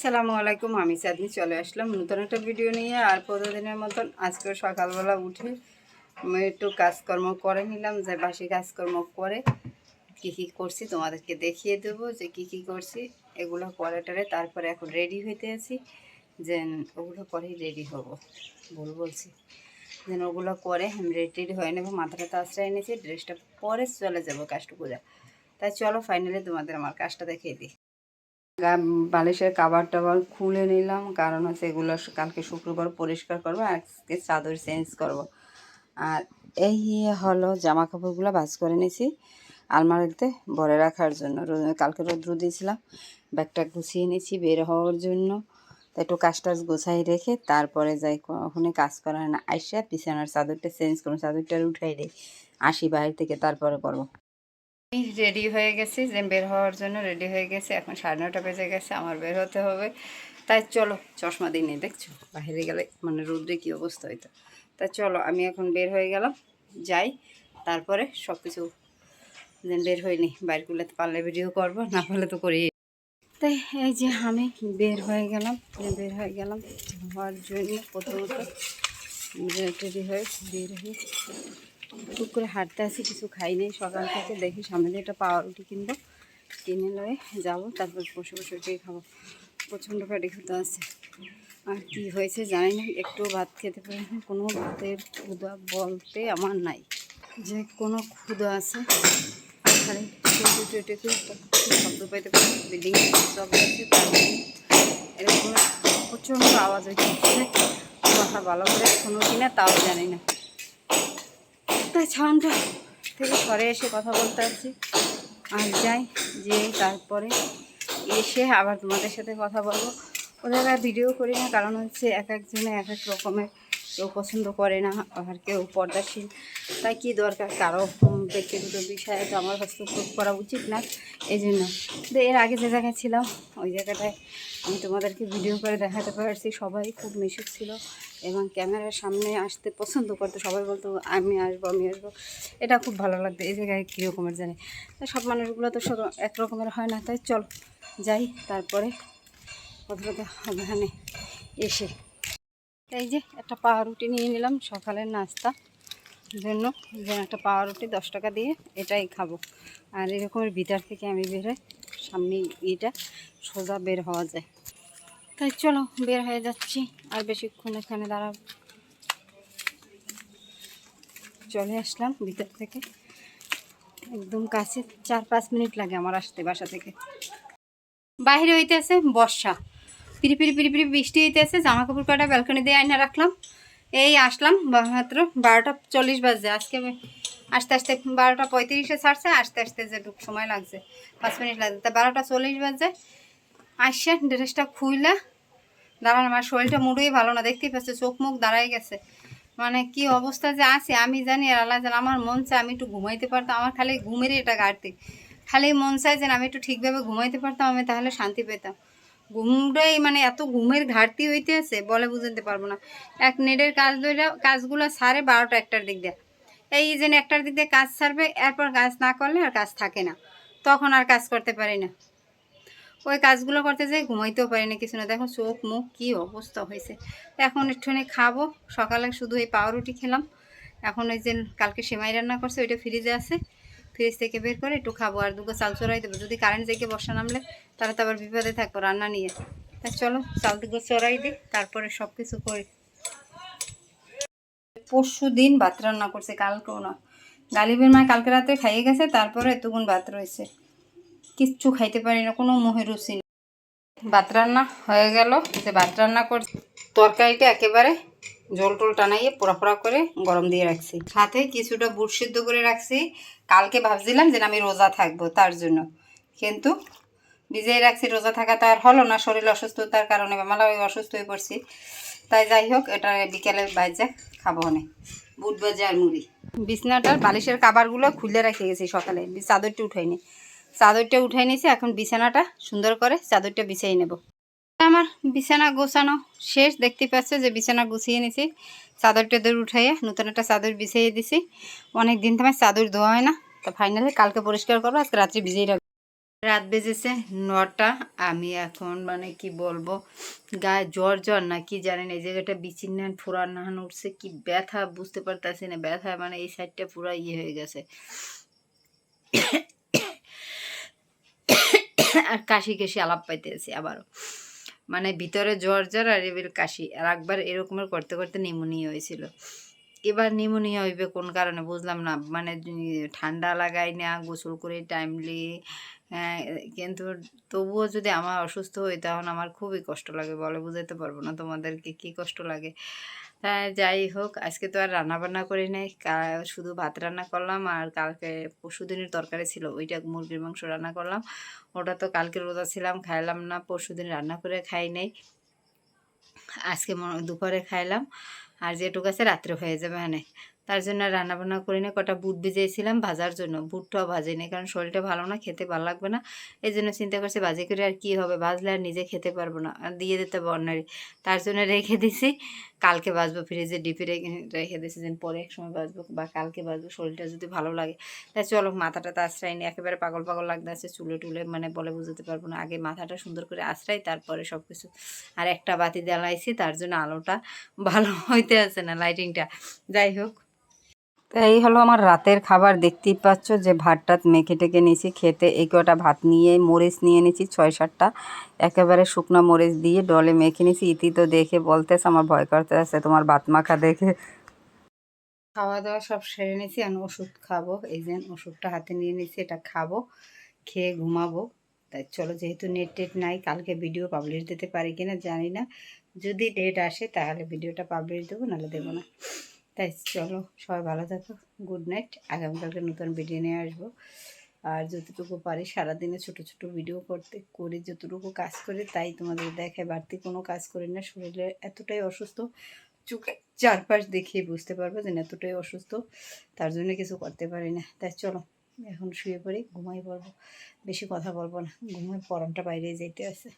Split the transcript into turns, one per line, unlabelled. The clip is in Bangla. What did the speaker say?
আসসালামু আলাইকুম, আমি চাঁদনি চলে আসলাম নতুন একটা ভিডিও নিয়ে। আর প্রতিদিনের মতন আজকে সকালবেলা উঠে একটু কাজকর্ম করে নিলাম, যে বাসি কাজকর্ম করে কী কী করছি তোমাদেরকে দেখিয়ে দেবো যে কী কী করছি, এগুলো করে টরে তারপরে এখন রেডি হইতে আছি যে ওগুলো করেই রেডি হব, ভুল বলছি। যেন ওগুলো করে আমি রেডি হয়ে নেব, মাথাটা আশ্রয় এনেছি ড্রেসটা পরে চলে যাব কাজটুকুরা তাই চলো ফাইনালি তোমাদের আমার কাজটা দেখিয়ে দিই। বালিশের কাবার টাবার খুলে নিলাম। কারণ হচ্ছে এগুলো কালকে শুক্রবার পরিষ্কার করব আজকে চাদর চেঞ্জ করব। আর এই হলো জামা কাপড়গুলো ভাজ করে নিয়েছি আলমারিতে ভরে রাখার জন্য। কালকে রোদ্র দিয়েছিলাম, ব্যাগটা গুছিয়ে নিয়েছি বের হওয়ার জন্য। তাই একটু কাজ টাজ গোছাই রেখে তারপরে যাই ওখানে কাজ করার না। আইসা বিছানার চাদরটা চেঞ্জ করব, চাদরটা উঠাই দিই আসি বাইরে থেকে, তারপরে করব। রেডি হয়ে গেছি যে বের হওয়ার জন্য রেডি হয়ে গেছে। এখন সাড়ে নটা বেজে গেছে, আমার বের হতে হবে। তাই চলো, চশমা দিই দেখছ? বাইরে গেলে মানে রোদ্রে কী অবস্থা হইতো তাই চলো, আমি এখন বের হয়ে গেলাম, যাই। তারপরে সব কিছু বের হয়নি বাইরগুলো পারলে ভিডিও করব, না পারলে তো করি। তাই এই যে আমি বের হয়ে গেলাম বের হয়ে গেলাম হওয়ার জন্য প্রথমত। রেডি হয়ে বের হয়ে টুক করে হাঁটতে আসি, কিছু খাই নেই সকাল থেকে দেখি সামনে দিয়ে একটা পাওয়া রুটি কিনবো। কিনে লয়ে যাব, তারপর বসে বসে ওইটাই খাব। প্রচণ্ড পেটে খেতে আছে। আর কি হয়েছে জানি না একটু ভাত খেতে পারি না। কোনো ভাতের ক্ষুদা বলতে আমার নাই। যে কোনো ক্ষুদা আছে টেটু শব্দ পাইতে পারি বিল্ডিং সব আছে এরকম প্রচণ্ড আওয়াজ হচ্ছে কথা ভালো করে শোনো কিনা তাও জানি না। তাই ছাউনটা? থেকে ঘরে এসে কথা বলতে আছি আর যাই যে তারপরে এসে আবার তোমাদের সাথে কথা বলব। ওদের ভিডিও করি না, কারণ হচ্ছে এক একজনে এক এক রকমের কেউ পছন্দ করে না আর কেউ পর্দাশীল। তাই কী দরকার? কারও ব্যক্তিগত বিষয়ে তো আমার হস্তক্ষেপ করা উচিত না। এই জন্য তো এর আগে যে জায়গায় ছিলাম, ওই জায়গাটায় আমি তোমাদেরকে ভিডিও করে দেখাতে পারছি। সবাই খুব মিশুক ছিল এবং ক্যামেরার সামনে আসতে পছন্দ করতো। সবাই বলতো, আমি আসব আমি আসব। এটা খুব ভালো লাগতো এই জায়গায় কী রকমের জানি সব মানুষগুলো তো সব এক রকমের হয় না। তাই চল, যাই, তারপরে কথা ওখানে এসে। এই যে একটা পাউরুটি নিয়ে নিলাম সকালের নাস্তা জন্য। যে একটা পাউরুটি দশ টাকা দিয়ে এটাই খাব। আর এরকমের ভিতর থেকে আমি বেরোই সামনে এটা সোজা বের হওয়া যায়। তাই চলো, বের হয়ে যাচ্ছি। আর বেশিক্ষণ এখানে দাঁড়াব। চলে আসলাম ভিতর থেকে। একদম কাছে, চার পাঁচ মিনিট লাগে আমার আসতে বাসা থেকে। বাইরে হইতেছে বর্ষা। পিরি পিরি পিরি পিরি বৃষ্টি হইতেছে জামা কাপড় কটা ব্যালকনি দিয়ে আইনা রাখলাম। এই আসলাম, মাত্র বারোটা চল্লিশ বাজে। আজকে আস্তে আস্তে বারোটা পঁয়ত্রিশে ছাড়ছে, আস্তে আস্তে যে সময় লাগছে। পাঁচ মিনিট লাগছে। তা বারোটা চল্লিশ বাজে। আসছে ড্রেসটা খুইলা। দাঁড়ান, আমার শরীরটা মুড়েই ভালো না। দেখতেই পাচ্ছে, চোখ মুখ দাঁড়াই গেছে। মানে কি অবস্থা যে আছে, আমি জানি আর আল্লাহ জানে, আমার মন চায় আমি একটু ঘুমাইতে পারতাম। আমার খালি ঘুমেরই এটা ঘাটতি। খালি মন চায় যেন আমি একটু ঠিকভাবে ঘুমাইতে পারতাম, আমি তাহলে শান্তি পেতাম। ঘুমটাই মানে এত ঘুমের ঘাটতি হইতে আছে, বলে বুঝতে পারব না। এক নেটের কাজ ধরে কাজগুলো সারে বারোটা একটার দিক দিয়ে। এই যে একটার দিক দিয়ে কাজ সারবে, এরপর কাজ না করলে আর কাজ থাকে না। তখন আর কাজ করতে পারি না। ওই কাজগুলো করতে যাই, ঘুমাইতেও পারি না কিছু না। দেখো চোখ, মুখ কী অবস্থা হয়েছে এখন একটুখানি খাব, সকালে শুধু এই পাউরুটি খেলাম। এখন ওই যে কালকে সেমাই রান্না করছে, ওইটা ফ্রিজে আছে। ফ্রিজ থেকে বের করে একটু খাব আর দুটো চাল চড়াই দেবো। যদি কারেন্ট জেগে বর্ষা নামলে তাহলে তো আবার বিপদে থাকব রান্না নিয়ে। তা চলো, চাল দুটো চড়াই দিই, তারপরে সব কিছু করি। পরশু দিন ভাত রান্না করছে, কালকেও না। গালিবের মা কালকে রাতে খাইয়ে গেছে, তারপরে এতগুণ ভাত রয়েছে। কিচ্ছু খাইতে পারি না, কোনো মোহে রুচি ভাত রান্না হয়ে গেল যে ভাত রান্না কর তরকারিটা একেবারে জল টল টানাইয়ে পোড়া করে গরম দিয়ে রাখছি। সাথে কিছুটা বুট সিদ্ধ করে রাখছি। কালকে ভাবছিলাম যে না, আমি রোজা থাকব তার জন্য। কিন্তু ভিজিয়ে রাখছি, রোজা থাকা তো আর হলো না, শরীর অসুস্থতার কারণে মালা ওই অসুস্থ হয়ে পড়ছি। তাই যাই হোক, এটা বিকেলে বাইজা খাব অনেক। বুট বাজে আর মুড়ি। বিছনাটার বালিশের কাবারগুলো খুলে রেখে গেছি সকালে। চাদরটা উঠাইনি। চাদরটা উঠাই নিয়েছি এখন বিছানাটা সুন্দর করে চাদরটা বিছিয়ে নেব। আমার বিছানা গোছানো শেষ। দেখতে পাচ্ছ যে বিছানা গুছিয়ে নিয়েছি চাদর টাদর উঠাইয়ে নতুন একটা চাদর বিছিয়ে দিছি। অনেক দিন তোমার চাদর ধোয়া হয় না। তো ফাইনালি কালকে পরিষ্কার করব, আজকে রাত্রে ভিজিয়ে রাখব। রাত বেজেছে নটা। আমি এখন মানে কি বলব, গায়ে জ্বর জ্বর না, কি জানি না, এই জায়গাটা বিচিন্নান ফুরান উঠছে, কি ব্যথা বুঝতে পারতেছি না, ব্যথা মানে এই সাইডটা পুরো ইয়ে হয়ে গেছে। আর কাশি কাশি আলাপ পাইতেছি আবারও। মানে ভিতরে জ্বর জ্বর আর এবার কাশি। আর একবার এরকমের করতে করতে নিমোনিয়া হয়েছিল। এবার নিমোনিয়া হইবে কোন কারণে বুঝলাম না। মানে ঠান্ডা লাগাই না, গোসল করে টাইমলি কিন্তু তবুও যদি আমার অসুস্থ হই, তখন আমার খুবই কষ্ট লাগে বলে বুঝাইতে পারব না তোমাদেরকে কি কষ্ট লাগে। যাই হোক, আজকে তো আর রান্না বান্না করি নাই। শুধু ভাত রান্না করলাম আর কালকে পরশু দিনের তরকারি ছিল, ওইটা মুরগির মাংস রান্না করলাম। ওটা তো কালকে রোজা ছিলাম, খাইলাম না, পরশু দিন রান্না করে খাই নাই। আজকে দুপুরে খাইলাম। আর যেটুকু আছে রাত্রে হয়ে যাবে হ্যাঁ তার জন্য রান্না বান্না করি না কটা বুট ভিজিয়েছিলাম ভাজার জন্য। বুটটাও ভাজি নেই, কারণ শরীরটা ভালো না, খেতে ভালো লাগবে না। এই জন্য চিন্তা করছি ভাজি করে আর কি হবে, ভাজলে আর নিজে খেতে পারব না দিয়ে দিতে বর্ণারি তার জন্য রেখে দিছি। কালকে বাঁচবো ফ্রিজে ডিপে রেখে যেন পরে এক সময় বাঁচবো বা কালকে বাঁচবো শরীরটা যদি ভালো লাগে। তাই চলো, মাথাটা তো আশ্রয় নি একেবারে পাগল পাগল লাগতে আছে, চুলে টুলে মানে বলে বুঝতে পারব না। আগে মাথাটা সুন্দর করে আশ্রয়, তারপরে সব কিছু আর একটা বাতি জ্বালাইছি, তার জন্য আলোটা ভালো হইতে আছে না লাইটিংটা যাই হোক। তো এই হলো আমার রাতের খাবার। দেখতেই পাচ্ছ যে ভাত টাত মেখে টেকে নিয়েছি, খেতে এই কটা ভাত নিয়ে মরিচ নিয়ে নিয়েছি ছয় সাতটা। একেবারে শুকনো মরিচ দিয়ে ডলে মেখে নিয়েছি। ইতি তো দেখে বলতেছে, আমার ভয় করতে আছে তোমার ভাত মাখা দেখে। খাওয়া দাওয়া সব সেরে নিয়েছি আমি ওষুধ খাব। এই যে ওষুধটা হাতে নিয়ে নিয়েছি, এটা খাব, খেয়ে ঘুমাবো। তাই চলো, যেহেতু নেট টেট নাই, কালকে ভিডিও পাবলিশ দিতে পারি কিনা জানি না। যদি ডেট আসে, তাহলে ভিডিওটা পাবলিশ দেবো, নাহলে দেবো না। তাই চলো, সবাই ভালো থাকো গুড নাইট আগামীকালকে নতুন ভিডিও নিয়ে আসব। আর যতটুকু পারি সারাদিনে ছোট ছোট ভিডিও করতে, করি যতটুকু কাজ করে, তাই তোমাদের দেখে বাড়তি কোনো কাজ করি না, শরীরে এতটাই অসুস্থ চোখে চারপাশ দেখিয়ে বুঝতে পারব যে এতটাই অসুস্থ, তার জন্য কিছু করতে পারি না। তাই চলো, এখন শুয়ে পড়ি, ঘুমাই পড়ব। বেশি কথা বলব না ঘুমাই পরনটা বাইরে যেতে আছে।